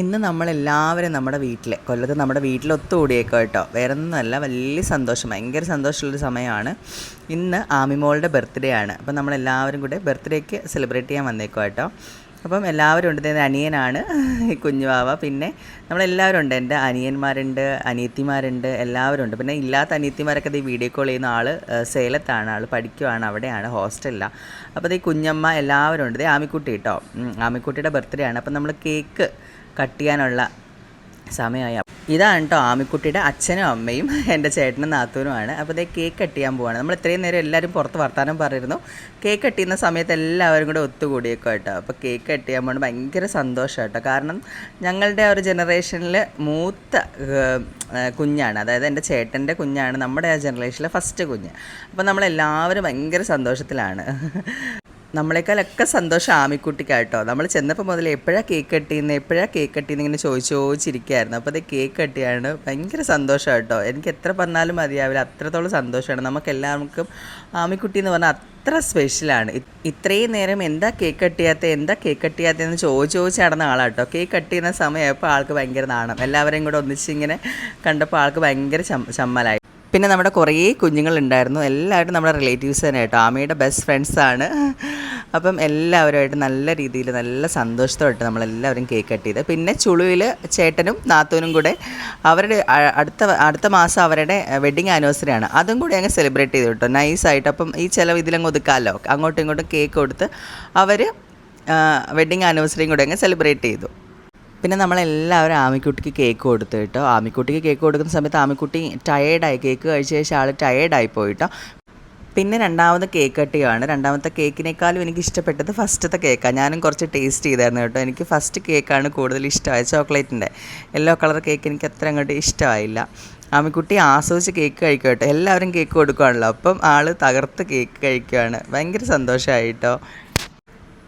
ഇന്ന് നമ്മളെല്ലാവരും നമ്മുടെ വീട്ടിൽ കൊല്ലത്ത് നമ്മുടെ വീട്ടിൽ ഒത്തുകൂടിയേക്കോ കേട്ടോ. വേറെ ഒന്നുമല്ല വലിയ സന്തോഷം ഭയങ്കര സന്തോഷമുള്ളൊരു സമയമാണ്. ഇന്ന് ആമിമോളുടെ ബർത്ത്ഡേ ആണ്. അപ്പോൾ നമ്മളെല്ലാവരും കൂടെ ബർത്ത്ഡേക്ക് സെലിബ്രേറ്റ് ചെയ്യാൻ വന്നേക്കോ കേട്ടോ. അപ്പം എല്ലാവരും ഉണ്ട്. എന്റെ അനിയനാണ് ഈ കുഞ്ഞുവാവ പിന്നെ നമ്മളെല്ലാവരും ഉണ്ട്. എന്റെ അനിയന്മാരുണ്ട് അനിയത്തിമാരുണ്ട് എല്ലാവരും ഉണ്ട്. പിന്നെ ഇല്ലാത്ത അനിയത്തിമാരൊക്കെ ഈ വീഡിയോ കോൾ ചെയ്യുന്ന ആൾ സേലത്താണ്. ആൾ പഠിക്കുവാണ് അവിടെയാണ് ഹോസ്റ്റലിലാണ് അപ്പോൾ ഈ കുഞ്ഞമ്മ എല്ലാവരും ഉണ്ട്. ഇത് ആമിക്കുട്ടി കേട്ടോ ആമിക്കുട്ടിയുടെ ബർത്ത്ഡേ ആണ്. അപ്പം നമ്മൾ കേക്ക് കട്ട് ചെയ്യാനുള്ള സമയമായി. ഇതാണ് കേട്ടോ ആമിക്കുട്ടിയുടെ അച്ഛനും അമ്മയും എന്റെ ചേട്ടനും നാത്തൂനുമാണ്. അപ്പോൾ ഇതേ കേക്ക് കട്ട് ചെയ്യാൻ പോവാണ്. നമ്മൾ ഇത്രയും നേരം എല്ലാവരും പുറത്ത് വർത്താനം പറഞ്ഞിരുന്നു. കേക്ക് കട്ട് ചെയ്യുന്ന സമയത്ത് എല്ലാവരും കൂടെ ഒത്തുകൂടിയേക്കോ കേട്ടോ അപ്പോൾ കേക്ക് കട്ട് ചെയ്യാൻ പോകുന്നത് ഭയങ്കര സന്തോഷം കേട്ടോ കാരണം ഞങ്ങളുടെ ആ ഒരു ജനറേഷനിൽ മൂത്ത കുഞ്ഞാണ്. അതായത് എന്റെ ചേട്ടന്റെ കുഞ്ഞാണ് നമ്മുടെ ആ ജനറേഷനിലെ ഫസ്റ്റ് കുഞ്ഞ്. അപ്പോൾ നമ്മളെല്ലാവരും ഭയങ്കര സന്തോഷത്തിലാണ്. നമ്മളെക്കാളൊക്കെ സന്തോഷം ആമിക്കുട്ടിക്കാട്ടോ. നമ്മൾ ചെന്നപ്പോൾ മുതൽ എപ്പോഴാണ് കേക്ക് കട്ടിയെന്ന് എപ്പോഴാണ് കേക്ക് കട്ടിയെന്ന് ഇങ്ങനെ ചോദിച്ച് ചോദിച്ചിരിക്കുകയായിരുന്നു അപ്പോൾ അത് കേക്ക് കട്ടിയാണ് ഭയങ്കര സന്തോഷം കേട്ടോ എനിക്ക് എത്ര പറഞ്ഞാലും മതിയാവില്ല. അത്രത്തോളം സന്തോഷമാണ് നമുക്ക് എല്ലാവർക്കും ആമിക്കുട്ടി എന്ന് പറഞ്ഞാൽ അത്ര സ്പെഷ്യലാണ്. ഇത്രയും നേരം എന്താ കേക്ക് കട്ടിയാത്ത എന്താ കേക്ക് കട്ടിയാത്ത എന്ന് ചോദിച്ച് ചോദിച്ച് നടന്ന ആളാട്ടോ. കേക്ക് കട്ട് ചെയ്യുന്ന സമയമായപ്പോൾ ആൾക്ക് ഭയങ്കര നാണം. എല്ലാവരെയും കൂടെ ഒന്നിച്ച് ഇങ്ങനെ കണ്ടപ്പോൾ ആൾക്ക് ഭയങ്കര ചമ്മലായി. പിന്നെ നമ്മുടെ കുറേ കുഞ്ഞുങ്ങളുണ്ടായിരുന്നു. എല്ലാവരും നമ്മുടെ റിലേറ്റീവ്സ് തന്നെ കേട്ടോ. ആമയുടെ ബെസ്റ്റ് ഫ്രണ്ട്സാണ് അപ്പം എല്ലാവരുമായിട്ട് നല്ല രീതിയിൽ നല്ല സന്തോഷത്തോട്ട് നമ്മളെല്ലാവരും കേക്ക് കട്ട് ചെയ്ത്. പിന്നെ ചുളുവിൽ ചേട്ടനും നാത്തൂനും കൂടെ അവരുടെ അടുത്ത അടുത്ത മാസം അവരുടെ വെഡിങ് ആനിവേഴ്സറി ആണ്. അതും കൂടി അങ്ങ് സെലിബ്രേറ്റ് ചെയ്തു കേട്ടോ. നൈസായിട്ട് അപ്പം ഈ ചിലവ് ഇതിലങ്ങ് ഒതുക്കാമല്ലോ. അങ്ങോട്ടും ഇങ്ങോട്ടും കേക്ക് കൊടുത്ത് അവർ വെഡിങ് ആനിവേഴ്സറിയും കൂടെ അങ്ങ് സെലിബ്രേറ്റ് ചെയ്തു. പിന്നെ നമ്മളെല്ലാവരും ആമിക്കുട്ടിക്ക് കേക്ക് കൊടുത്തു കേട്ടോ. ആമിക്കുട്ടിക്ക് കേക്ക് കൊടുക്കുന്ന സമയത്ത് ആമിക്കുട്ടി ടയേർഡായി കേക്ക് കഴിച്ച ശേഷം ആൾ ടയേർഡായി പോയിട്ടോ. പിന്നെ രണ്ടാമത് കേക്ക് കട്ടിയാണ് രണ്ടാമത്തെ കേക്കിനേക്കാളും എനിക്ക് ഇഷ്ടപ്പെട്ടത് ഫസ്റ്റത്തെ കേക്കാണ് ഞാനും കുറച്ച് ടേസ്റ്റ് ചെയ്തായിരുന്നു കേട്ടോ. എനിക്ക് ഫസ്റ്റ് കേക്കാണ് കൂടുതൽ ഇഷ്ടമായത് ചോക്ലേറ്റിന്റെ യെല്ലോ കളർ കേക്ക് എനിക്ക് അത്ര അങ്ങോട്ട് ഇഷ്ടമായില്ല. ആമിക്കുട്ടി ആസ്വദിച്ച് കേക്ക് കഴിക്കും എല്ലാവരും കേക്ക് കൊടുക്കുകയാണല്ലോ അപ്പം ആൾ തകർത്ത് കേക്ക് കഴിക്കുകയാണ് ഭയങ്കര സന്തോഷമായി കേട്ടോ.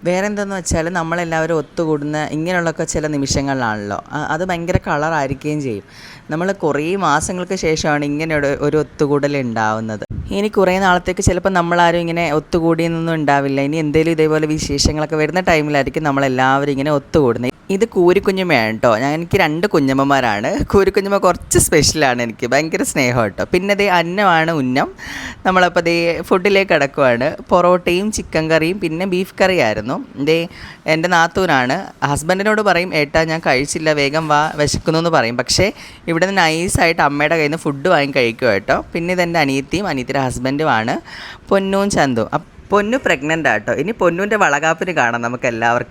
വേറെ എന്തെന്ന് വെച്ചാൽ നമ്മളെല്ലാവരും ഒത്തുകൂടുന്ന ഇങ്ങനെയുള്ളൊക്കെ ചില നിമിഷങ്ങളിലാണല്ലോ. അത് ഭയങ്കര കളറായിരിക്കുകയും ചെയ്യും. നമ്മൾ കുറേ മാസങ്ങൾക്ക് ശേഷമാണ് ഇങ്ങനെ ഒരു ഒത്തുകൂടൽ ഉണ്ടാവുന്നത്. ഇനി കുറേ നാളത്തേക്ക് ചിലപ്പോൾ നമ്മളാരും ഇങ്ങനെ ഒത്തുകൂടിയെന്നൊന്നും ഉണ്ടാവില്ല. ഇനി എന്തെങ്കിലും ഇതേപോലെ വിശേഷങ്ങളൊക്കെ വരുന്ന ടൈമിലായിരിക്കും നമ്മളെല്ലാവരും ഇങ്ങനെ ഒത്തുകൂടുന്നത്. ഇത് കൂരിക്കുഞ്ഞമ്മയാണ് കേട്ടോ ഞാൻ എനിക്ക് രണ്ട് കുഞ്ഞമ്മമാരാണ്. കൂരിക്കുഞ്ഞമ്മ കുറച്ച് സ്പെഷ്യലാണ് എനിക്ക്. ഭയങ്കര സ്നേഹം കേട്ടോ പിന്നെ ദേ അന്നമാണ് ഉന്നം. നമ്മളപ്പോൾ ദേ ഫുഡിലേക്ക് കിടക്കുവാണ്. പൊറോട്ടയും ചിക്കൻ കറിയും പിന്നെ ബീഫ് കറിയായിരുന്നു ദേ എന്റെ നാത്തൂരാണ് ഹസ്ബൻഡിനോട് പറയും ഏട്ടാ ഞാൻ കഴിച്ചില്ല. വേഗം വാ വിശക്കുന്നു എന്ന് പറയും. പക്ഷേ ഇവിടെ നിന്ന് നൈസായിട്ട് അമ്മയുടെ കയ്യിൽ നിന്ന് ഫുഡ് വാങ്ങി കഴിക്കും കേട്ടോ പിന്നെ ഇതെന്റെ അനിയത്തിയും അനിയത്തിയുടെ ഹസ്ബൻഡുമാണ് പൊന്നും ചന്തും. പൊന്നു പ്രഗ്നന്റ് ആട്ടോ. ഇനി പൊന്നുവിന്റെ വളകാപ്പിന് കാണാം നമുക്ക് എല്ലാവർക്കും.